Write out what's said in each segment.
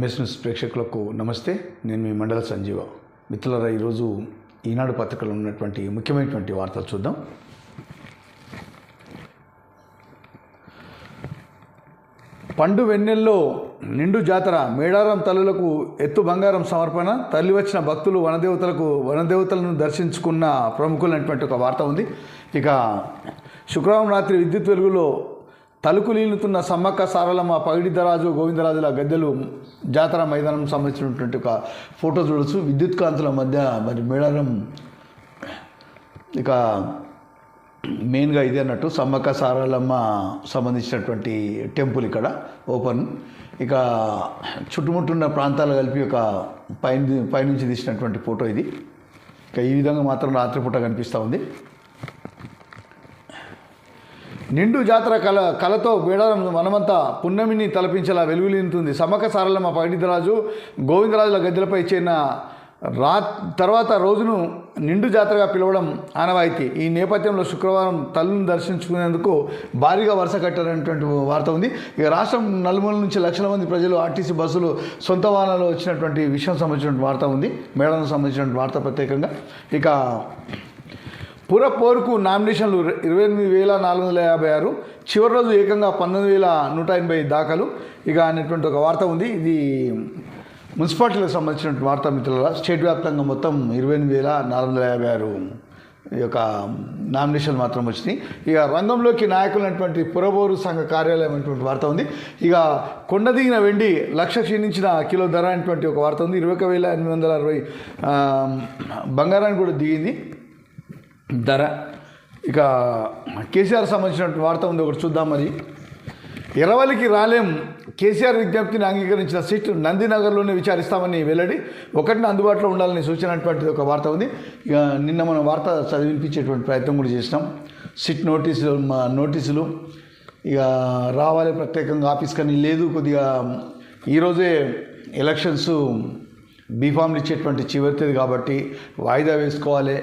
MS news ప్రేక్షకులకు నమస్తే. నేను మీ మండల సంజీవ. మిత్రులరా ఈరోజు ఈనాడు పత్రికలో ఉన్నటువంటి ముఖ్యమైనటువంటి వార్తలు చూద్దాం. పండు వెన్నెల్లో నిండు జాతర మేడారం తల్లులకు ఎత్తు బంగారం సమర్పణ తల్లి వచ్చిన భక్తులు వనదేవతలకు వనదేవతలను దర్శించుకున్న ప్రముఖులైనటువంటి ఒక వార్త ఉంది. ఇక శుక్రవారం రాత్రి విద్యుత్ వెలుగులో తలుకులీలుతున్న సమ్మక్క సారలమ్మ పగిడిద్దరాజు గోవిందరాజుల గద్దెలు జాతర మైదానం సంబంధించినటువంటి ఒక ఫోటో చూడొచ్చు. విద్యుత్ కాంతుల మధ్య మరి మేడారం ఇక మెయిన్గా ఇది అన్నట్టు సమ్మక్క సారలమ్మ సంబంధించినటువంటి టెంపుల్ ఇక్కడ ఓపెన్. ఇక చుట్టుముట్టున్న ప్రాంతాలు కలిపి ఒక పైన పైనుంచి తీసినటువంటి ఫోటో ఇది. ఇక ఈ విధంగా మాత్రం రాత్రిపూట కనిపిస్తూ ఉంది. నిండు జాతర కళ కళతో వేడారం మనమంతా పున్నమిని తలపించేలా వెలుగులింతుంది. సమక సారలమ్మ పండితరాజు గోవిందరాజుల గద్దెలపై చేరిన రా తర్వాత రోజును నిండు జాతరగా పిలవడం ఆనవాయితీ. ఈ నేపథ్యంలో శుక్రవారం తల్లిని దర్శించుకునేందుకు భారీగా వరుస కట్టారనేటువంటి వార్త ఉంది. ఇక రాష్ట్రం నలుమూల నుంచి లక్షల మంది ప్రజలు ఆర్టీసీ బస్సులు సొంత వాహనాలు వచ్చినటువంటి విషయం సంబంధించిన వార్త ఉంది. మేళానికి సంబంధించిన వార్త ప్రత్యేకంగా. ఇక పుర పోరుకు నామినేషన్లు ఇరవై ఎనిమిది వేల నాలుగు వందల యాభై ఆరు చివరి రోజు ఏకంగా పంతొమ్మిది వేల నూట ఎనభై దాఖలు. ఇక అనేటువంటి ఒక వార్త ఉంది. ఇది మున్సిపాలిటీలకు సంబంధించినటువంటి వార్తా మిత్రుల స్టేట్ వ్యాప్తంగా మొత్తం ఇరవై ఎనిమిది వేల నాలుగు వందల యాభై ఆరు ఈ యొక్క నామినేషన్ మాత్రం వచ్చినాయి. ఇక రంగంలోకి నాయకులైనటువంటి పురబోరు సంఘ కార్యాలయం అనేటువంటి వార్త ఉంది. ఇక కొండ దిగిన వెండి లక్ష క్షీణించిన కిలో ధర అనేటువంటి ఒక వార్త ఉంది. ఇరవై ఒక వేల ఎనిమిది వందల అరవై బంగారాన్ని కూడా దిగింది. ధర. ఇక కేసీఆర్ సంబంధించినటువంటి వార్త ఉంది ఒకటి చూద్దాం మరి. ఎరవలికి రాలేం కేసీఆర్ విజ్ఞప్తిని అంగీకరించిన సిట్ నందినగర్లోనే విచారిస్తామని వెల్లడి. ఒకటిని అందుబాటులో ఉండాలని సూచనటువంటిది ఒక వార్త ఉంది. ఇక నిన్న మనం వార్త చదివించేటువంటి ప్రయత్నం కూడా చేసినాం. సిట్ నోటీసులు మా నోటీసులు. ఇక రావాలి ప్రత్యేకంగా ఆఫీస్ కానీ లేదు కొద్దిగా ఈరోజే ఎలక్షన్స్ బీఫామ్లు ఇచ్చేటువంటి చివరితేది కాబట్టి వాయిదా వేసుకోవాలి.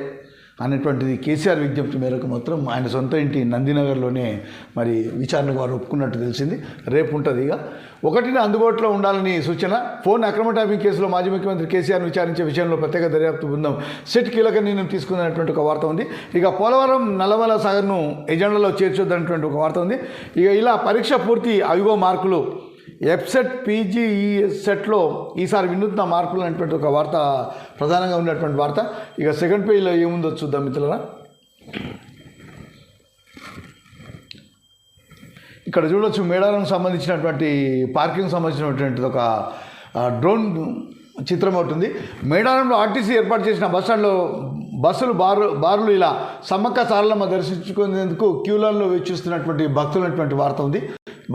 అనేటువంటిది కేసీఆర్ విజ్ఞప్తి మేరకు మాత్రం ఆయన సొంత ఇంటి నందినగర్లోనే మరి విచారణకు వారు ఒప్పుకున్నట్టు తెలిసింది. రేపు ఉంటుంది ఇక. ఒకటిని అందుబాటులో ఉండాలని సూచన. ఫోన్ అక్రమ ట్యాపింగ్ కేసులో మాజీ ముఖ్యమంత్రి కేసీఆర్ను విచారించే విషయంలో ప్రత్యేక దర్యాప్తు బృందం సెట్ కీలక నిర్ణయం తీసుకున్నటువంటి ఒక వార్త ఉంది. ఇక పోలవరం నల్లమల సాగర్ను ఎజెండాలో చేర్చొద్దన్నటువంటి ఒక వార్త ఉంది. ఇక ఇలా పరీక్ష పూర్తి అవిగో మార్కులు ఎఫ్సెట్ పీజీఈఎస్సెట్లో ఈసారి వినూత్న మార్పులు అనేటువంటి ఒక వార్త ప్రధానంగా ఉన్నటువంటి వార్త. ఇక సెకండ్ పేజీలో ఏముందో చూద్దాం మిత్రులరా. ఇక్కడ చూడొచ్చు మేడారం సంబంధించినటువంటి పార్కింగ్ సంబంధించినటువంటి ఒక డ్రోన్ చిత్రం అవుతుంది మేడారంలో ఆర్టీసీ ఏర్పాటు చేసిన బస్ స్టాండ్లో బస్సులు బారు బారులు ఇలా సమ్మక్క సారలమ్మ దర్శించుకునేందుకు క్యూలైన్లో వేచిస్తున్నటువంటి భక్తులు అనేటువంటి వార్త ఉంది.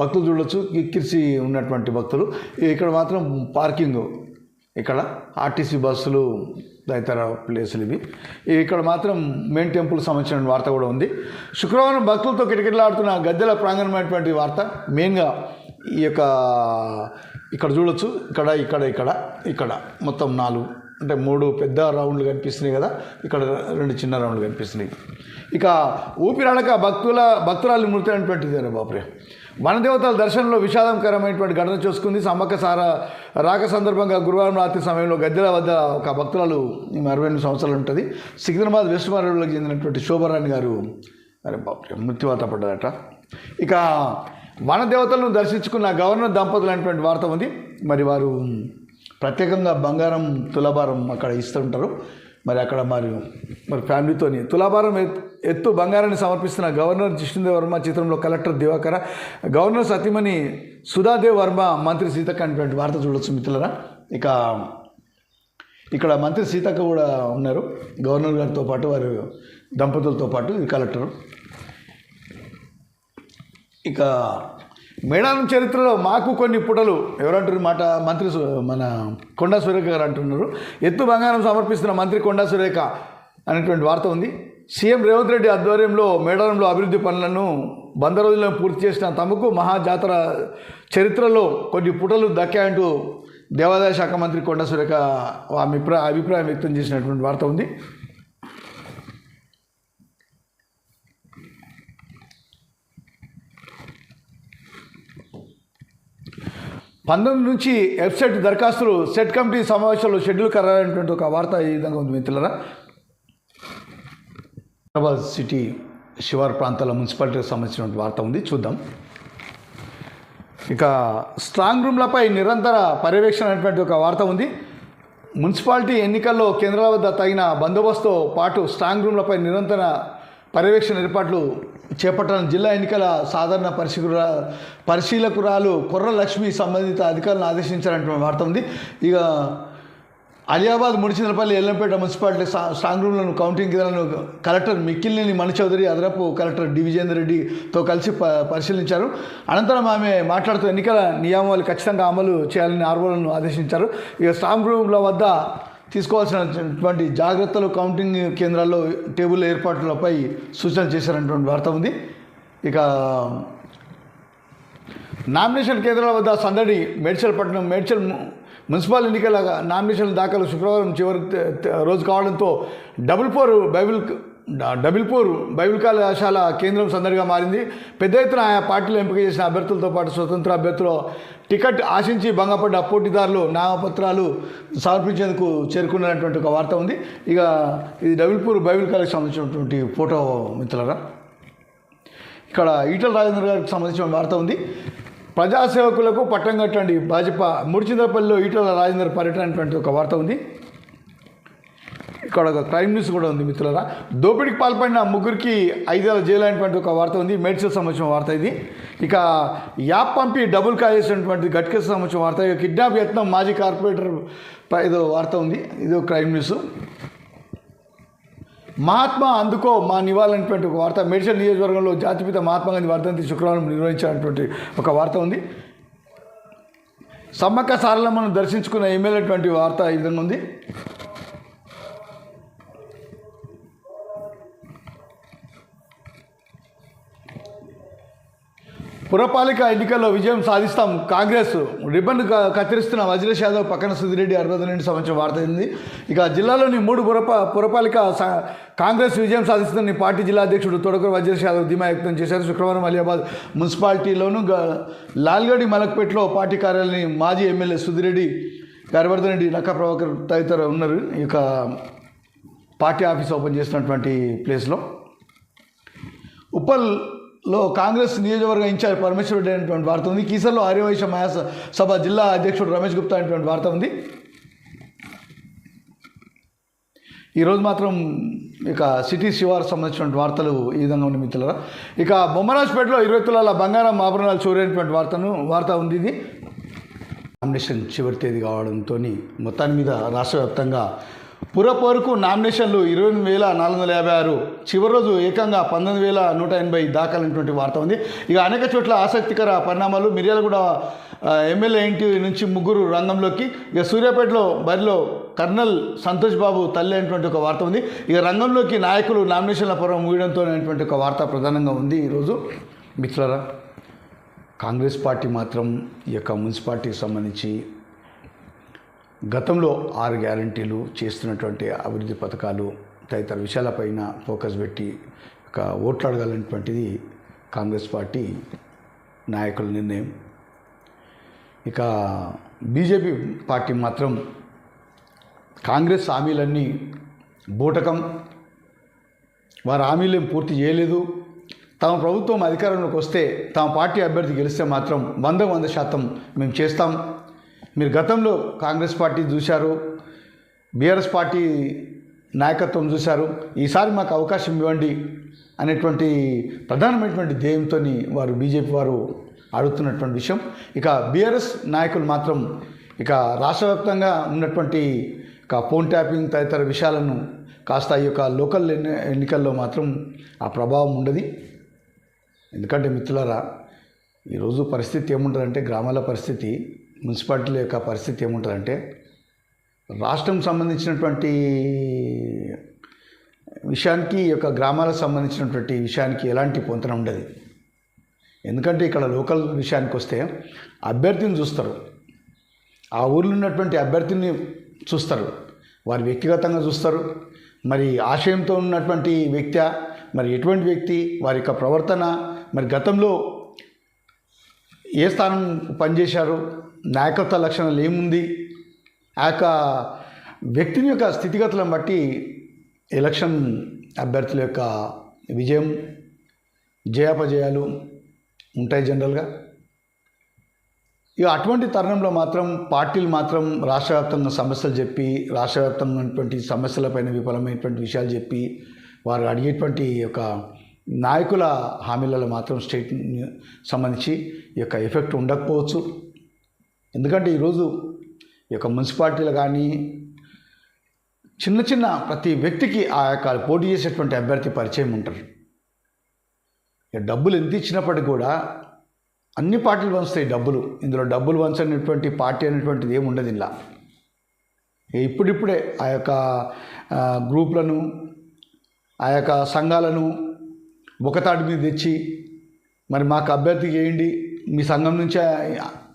భక్తులు చూడొచ్చు. కిక్కిరిసి ఉన్నటువంటి భక్తులు. ఇక్కడ మాత్రం పార్కింగ్ ఇక్కడ ఆర్టీసీ బస్సులు తదితర ప్లేసులు ఇవి. ఇక్కడ మాత్రం మెయిన్ టెంపుల్ సంబంధించిన వార్త కూడా ఉంది. శుక్రవారం భక్తులతో కిటకిటలాడుతున్న గద్దెల ప్రాంగణమైనటువంటి వార్త మెయిన్గా ఈ యొక్క ఇక్కడ చూడొచ్చు. ఇక్కడ ఇక్కడ ఇక్కడ ఇక్కడ మొత్తం నాలుగు అంటే మూడు పెద్ద రౌండ్లు కనిపిస్తున్నాయి కదా. ఇక్కడ రెండు చిన్న రౌండ్లు కనిపిస్తున్నాయి. ఇక ఊపిరాడక భక్తుల భక్తురాలు మృతి అయినటువంటిది బాపురే. వనదేవతల దర్శనంలో విషాదకరమైనటువంటి ఘటన చూసుకుంది. సమ్మక్క సార రాక సందర్భంగా గురువారం రాత్రి సమయంలో గద్దెల వద్ద ఒక భక్తురాలు అరవై ఎనిమిది సంవత్సరాలు ఉంటుంది. సికింద్రాబాద్ వెస్ట్ మారేడులకు చెందినటువంటి శోభారాణి గారు అరే బాపురే మృత్యువాత పడ్డదట. ఇక వనదేవతలను దర్శించుకున్న గవర్నర్ దంపతులు అనేటువంటి వార్త ఉంది. మరి వారు ప్రత్యేకంగా బంగారం తులభారం అక్కడ ఇస్తుంటారు. మరి అక్కడ మరి మరి ఫ్యామిలీతోని తులాభారం ఎత్- ఎత్తు బంగారాన్ని సమర్పిస్తున్న గవర్నర్ జిష్ణుదేవ్ వర్మ చిత్రంలో కలెక్టర్ దివాకర గవర్నర్ సతీమణి సుధాదేవ్ వర్మ మంత్రి సీతక్క అనేటువంటి వార్త చూడొచ్చు మిత్రులరా. ఇక ఇక్కడ మంత్రి సీతక్క కూడా ఉన్నారు. గవర్నర్ గారితో పాటు వారు దంపతులతో పాటు ఇది కలెక్టర్. ఇక మేడారం చరిత్రలో మాకు కొన్ని పుటలు. ఎవరంటారు మాట? మంత్రి మన కొండా సురేఖ గారు అంటున్నారు. ఎత్తు బంగారం సమర్పిస్తున్న మంత్రి కొండా సురేఖ అనేటువంటి వార్త ఉంది. సీఎం రేవంత్ రెడ్డి ఆధ్వర్యంలో మేడారంలో అభివృద్ధి పనులను వంద రోజుల్లో పూర్తి చేసిన తమకు మహాజాతర చరిత్రలో కొన్ని పుటలు దక్కాయంటూ దేవాదాయ శాఖ మంత్రి కొండా సురేఖ ఆమె అభిప్రాయం వ్యక్తం చేసినటువంటి వార్త ఉంది. పంతొమ్మిది నుంచి వెబ్సైట్ దరఖాస్తులు సెట్ కమిటీ సమావేశంలో షెడ్యూల్ ఖరారైనటువంటి ఒక వార్త ఈ విధంగా ఉంది మిత్రులరా. హైదరాబాద్ సిటీ శివారు ప్రాంతాల మున్సిపాలిటీకి సంబంధించినటువంటి వార్త ఉంది. చూద్దాం. ఇక స్ట్రాంగ్ రూమ్లపై నిరంతర పర్యవేక్షణ అనేటువంటి ఒక వార్త ఉంది. మున్సిపాలిటీ ఎన్నికల్లో కేంద్రాల వద్ద తగిన బందోబస్తుతో పాటు స్ట్రాంగ్ రూమ్లపై నిరంతర పర్యవేక్షణ ఏర్పాట్లు చేపట్టాలని జిల్లా ఎన్నికల సాధారణ పరిశీల పరిశీలకురాలు కొర్ర లక్ష్మి సంబంధిత అధికారులను ఆదేశించారంటున్న వార్త ఉంది. ఇక అలియాబాద్ ముడిచింతలపల్లి ఎల్లంపేట మున్సిపాలిటీ స్ట్రాంగ్ రూమ్లను కౌంటింగ్ కేంద్రాలను కలెక్టర్ మిక్కిలినేని మణి చౌదరి అదనపు కలెక్టర్ డి విజేందర్ రెడ్డితో కలిసి ప పరిశీలించారు. అనంతరం ఆమె మాట్లాడుతూ ఎన్నికల నియామాలు ఖచ్చితంగా అమలు చేయాలని ఆర్వోలను ఆదేశించారు. ఇక స్ట్రాంగ్ రూమ్ల వద్ద తీసుకోవాల్సినటువంటి జాగ్రత్తలు కౌంటింగ్ కేంద్రాల్లో టేబుల్ ఏర్పాట్లపై సూచన చేశారన్నటువంటి వార్త ఉంది. ఇక నామినేషన్ కేంద్రాల వద్ద సందడి మేడ్చల్ పట్టణం మేడ్చల్ మున్సిపల్ ఎన్నికల నామినేషన్ దాఖలు శుక్రవారం చివరి రోజు కావడంతో డబుల్ ఫోర్ బైబిల్ డబుల్పూర్ బైబిల్ కళాశాల కేంద్రం సందడిగా మారింది. పెద్ద ఎత్తున ఆయా పార్టీలు ఎంపిక చేసిన అభ్యర్థులతో పాటు స్వతంత్ర అభ్యర్థులు టికెట్ ఆశించి భంగపడ్డ పోటీదారులు నామపత్రాలు సమర్పించేందుకు చేరుకున్నటువంటి ఒక వార్త ఉంది. ఇక ఇది డబుల్పూర్ బైబిల్ కాలేజ్కి సంబంధించినటువంటి ఫోటో మిత్రులరా. ఇక్కడ ఈటల రాజేంద్ర గారికి సంబంధించిన వార్త ఉంది. ప్రజాసేవకులకు పట్టం కట్టండి. భాజపా ముడిచిందపల్లిలో ఈటల రాజేందర్ పర్యటన అనేటువంటి ఒక వార్త ఉంది. ఇక్కడ ఒక క్రైమ్ న్యూస్ కూడా ఉంది మిత్రులరా. దోపిడికి పాల్పడిన ముగ్గురికి ఐదేళ్ళ జైలు అయినటువంటి ఒక వార్త ఉంది మేడ్చల్ సంబంధించిన వార్త ఇది. ఇక యాప్ పంపి డబుల్ కాల్ చేసినటువంటి గట్కి సంబంధించిన వార్త ఇక కిడ్నాప్ యత్నం మాజీ కార్పొరేటర్ పై ఏదో వార్త ఉంది ఇది ఒక క్రైమ్ న్యూస్ మహాత్మా అందుకో మా నివాళనటువంటి ఒక వార్త మెడిసిన్ నియోజకవర్గంలో జాతిపిత మహాత్మా గాంధీ వర్ధంతి శుక్రవారం నిర్వహించినటువంటి ఒక వార్త ఉంది. సమ్మక్క సారలమ్మను దర్శించుకున్న ఎమ్మెల్యేటువంటి వార్త ఈ విధంగా ఉంది? పురపాలిక ఎన్నికల్లో విజయం సాధిస్తాం కాంగ్రెస్. రిబ్బన్ క- కత్తిరిస్తున్న అఖిలేష్ యాదవ్ పక్కన సుధిరెడ్డి అరవై రెండు సంవత్సరం వార్త అయింది ఇక జిల్లాలోని మూడు పురపా పురపాలిక కాంగ్రెస్ విజయం సాధిస్తుందని పార్టీ జిల్లా అధ్యక్షుడు తొడకూరు అఖిలేష్ యాదవ్ ధీమా వ్యక్తం చేశారు. శుక్రవారం అలియాబాద్ మున్సిపాలిటీలోను లాల్గడి మలక్పేటలో పార్టీ కార్యాలయాన్ని మాజీ ఎమ్మెల్యే సుధిరెడ్డి హరివర్ధన్ రెడ్డి నక్క ప్రభాకర్ తదితర ఉన్నారు. ఇక పార్టీ ఆఫీస్ ఓపెన్ చేసినటువంటి ప్లేస్లో. ఉప్పల్ లో కాంగ్రెస్ నియోజకవర్గ ఇన్ఛార్జ్ పరమేశ్వర రెడ్డి అనేటువంటి వార్త ఉంది. కీసర్లో ఆర్యవైశ్య మహాస సభ జిల్లా అధ్యక్షుడు రమేష్ గుప్తా అనేటువంటి వార్త ఉంది. ఈరోజు మాత్రం ఇక సిటీ శివారు సంబంధించినటువంటి వార్తలు ఈ విధంగా ఉన్న మిత్రులరా. ఇక బొమ్మరాజ్పేటలో ఇరవై తులాల బంగారం ఆభరణాలు చూరేటువంటి వార్తను వార్త ఉంది ఇది. నామినేషన్ చివరి తేదీ కావడంతో మొత్తాన్ని మీద రాష్ట్రవ్యాప్తంగా పురపోరుకు నామినేషన్లు ఇరవై ఎనిమిది వేల నాలుగు వందల యాభై ఆరు. చివరి రోజు ఏకంగా పంతొమ్మిది వేల నూట ఎనభై దాఖలైనటువంటి వార్త ఉంది. ఇక అనేక చోట్ల ఆసక్తికర పరిణామాలు మిర్యాలగూడ ఎమ్మెల్యే ఇంటి నుంచి ముగ్గురు రంగంలోకి. ఇక సూర్యాపేటలో బరిలో కర్నల్ సంతోష్ బాబు తల్లి అనేటువంటి ఒక వార్త ఉంది. ఇక రంగంలోకి నాయకులు నామినేషన్ల పర్వం ముగియడంతో అనేటువంటి ఒక వార్త ప్రధానంగా ఉంది ఈరోజు మిత్రులరా కాంగ్రెస్ పార్టీ మాత్రం ఈ యొక్క మున్సిపాలిటీకి సంబంధించి గతంలో ఆరు గ్యారంటీలు చేస్తున్నటువంటి అభివృద్ధి పథకాలు తదితర విషయాలపైన ఫోకస్ పెట్టి ఒక ఓట్లాడగలనటువంటిది కాంగ్రెస్ పార్టీ నాయకుల నిర్ణయం. ఇక బీజేపీ పార్టీ మాత్రం కాంగ్రెస్ హామీలన్నీ బూటకం. వారి హామీలు పూర్తి చేయలేదు. తమ ప్రభుత్వం అధికారంలోకి వస్తే తమ పార్టీ అభ్యర్థి గెలిస్తే మాత్రం వంద వంద శాతం మేము చేస్తాం. మీరు గతంలో కాంగ్రెస్ పార్టీ చూశారు బీఆర్ఎస్ పార్టీ నాయకత్వం చూశారు ఈసారి మాకు అవకాశం ఇవ్వండి అనేటువంటి ప్రధానమైనటువంటి ధ్యేయంతో వారు బీజేపీ వారు అడుగుతున్నటువంటి విషయం. ఇక బీఆర్ఎస్ నాయకులు మాత్రం ఇక రాష్ట్ర వ్యాప్తంగా ఉన్నటువంటి ఇక ఫోన్ ట్యాపింగ్ తదితర విషయాలను కాస్త ఈ యొక్క లోకల్ ఎన్ని ఎన్నికల్లో మాత్రం ఆ ప్రభావం ఉండదు. ఎందుకంటే మిత్రులారా ఈరోజు పరిస్థితి ఏముంటుందంటే గ్రామాల పరిస్థితి మున్సిపాలిటీల యొక్క పరిస్థితి ఏముంటుందంటే రాష్ట్రం సంబంధించినటువంటి విషయానికి ఈ యొక్క గ్రామాలకు సంబంధించినటువంటి విషయానికి ఎలాంటి పొంతన ఉండదు. ఎందుకంటే ఇక్కడ లోకల్ విషయానికి వస్తే అభ్యర్థిని చూస్తారు. ఆ ఊర్లో ఉన్నటువంటి అభ్యర్థిని చూస్తారు. వారి వ్యక్తిగతంగా చూస్తారు. మరి ఆశయంతో ఉన్నటువంటి వ్యక్తి మరి ఎటువంటి వ్యక్తి వారి యొక్క ప్రవర్తన మరి గతంలో ఏ స్థానం పనిచేశారు? నాయకత్వ లక్షణాలు ఏముంది? ఆ యొక్క వ్యక్తిని యొక్క స్థితిగతులను బట్టి ఎలక్షన్ అభ్యర్థుల యొక్క విజయం జయాపజయాలు ఉంటాయి జనరల్గా. ఇక అటువంటి తరుణంలో మాత్రం పార్టీలు మాత్రం రాష్ట్రవ్యాప్తంగా సమస్యలు చెప్పి రాష్ట్రవ్యాప్తంగా ఉన్నటువంటి సమస్యలపైన విఫలమైనటువంటి విషయాలు చెప్పి వారు అడిగేటువంటి యొక్క నాయకుల హామీలలో మాత్రం స్టేట్ సంబంధించి ఈ యొక్క ఎఫెక్ట్ ఉండకపోవచ్చు. ఎందుకంటే ఈరోజు ఈ యొక్క మున్సిపాలిటీలు కానీ చిన్న చిన్న ప్రతి వ్యక్తికి ఆ యొక్క పోటీ చేసేటువంటి అభ్యర్థి పరిచయం ఉంటారు. డబ్బులు ఎంత ఇచ్చినప్పటికీ కూడా అన్ని పార్టీలు వంచుతాయి డబ్బులు. ఇందులో డబ్బులు పంచనటువంటి పార్టీ అనేటువంటిది ఏమి ఉండదు ఇలా ఇప్పుడిప్పుడే ఆ యొక్క గ్రూప్లను గ్రూపులను ఆ యొక్క సంఘాలను ఒకతాటి మీద తెచ్చి మరి మాకు అభ్యర్థి చేయండి. మీ సంఘం నుంచి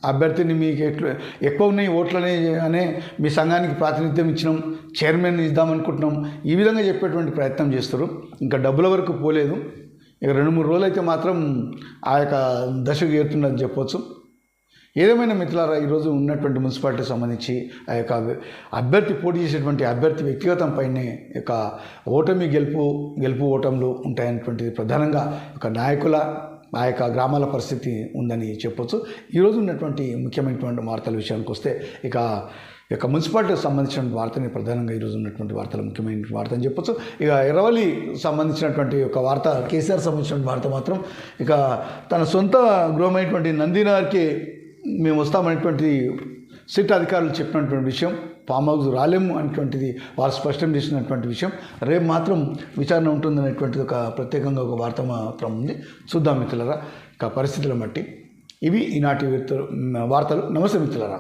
అభ్యర్థిని మీకు ఎట్లు ఎక్కువ ఉన్నాయి ఓట్లనే అనే మీ సంఘానికి ప్రాతినిధ్యం ఇచ్చినాం. చైర్మన్ ఇద్దామనుకుంటున్నాం. ఈ విధంగా చెప్పేటువంటి ప్రయత్నం చేస్తారు. ఇంకా డబ్బుల వరకు పోలేదు. ఇక రెండు మూడు రోజులు అయితే మాత్రం ఆ యొక్క దశకు చేరుతుందని చెప్పొచ్చు. ఏదేమైనా మిత్రులారా ఈరోజు ఉన్నటువంటి మున్సిపాలిటీకి సంబంధించి ఆ యొక్క అభ్యర్థి పోటీ చేసేటువంటి అభ్యర్థి వ్యక్తిగతం పైనే యొక్క ఓటమి గెలుపు గెలుపు ఓటములు ఉంటాయనేటువంటిది ప్రధానంగా ఒక నాయకుల ఆ యొక్క గ్రామాల పరిస్థితి ఉందని చెప్పొచ్చు. ఈరోజు ఉన్నటువంటి ముఖ్యమైనటువంటి వార్తల విషయానికి వస్తే ఇక ఈ యొక్క మున్సిపాలిటీకి సంబంధించిన వార్తని ప్రధానంగా ఈరోజు ఉన్నటువంటి వార్తలు ముఖ్యమైన వార్త అని చెప్పొచ్చు. ఇక ఎరవలి సంబంధించినటువంటి ఒక వార్త కేసీఆర్ సంబంధించిన వార్త మాత్రం ఇక తన సొంత గృహమైనటువంటి నందినార్కి మేము వస్తామనేటువంటి సిట్ అధికారులు చెప్పినటువంటి విషయం ఫామ్ హౌస్ రాలేము అనేటువంటిది వారు స్పష్టం చేసినటువంటి విషయం రేపు మాత్రం విచారణ ఉంటుందనేటువంటిది ఒక ప్రత్యేకంగా ఒక వార్త మాత్రం ఉంది. చూద్దాం మిత్రులరా ఇక పరిస్థితులను బట్టి. ఇవి ఈనాటి వార్తలు. నమస్తే మిత్రులరా.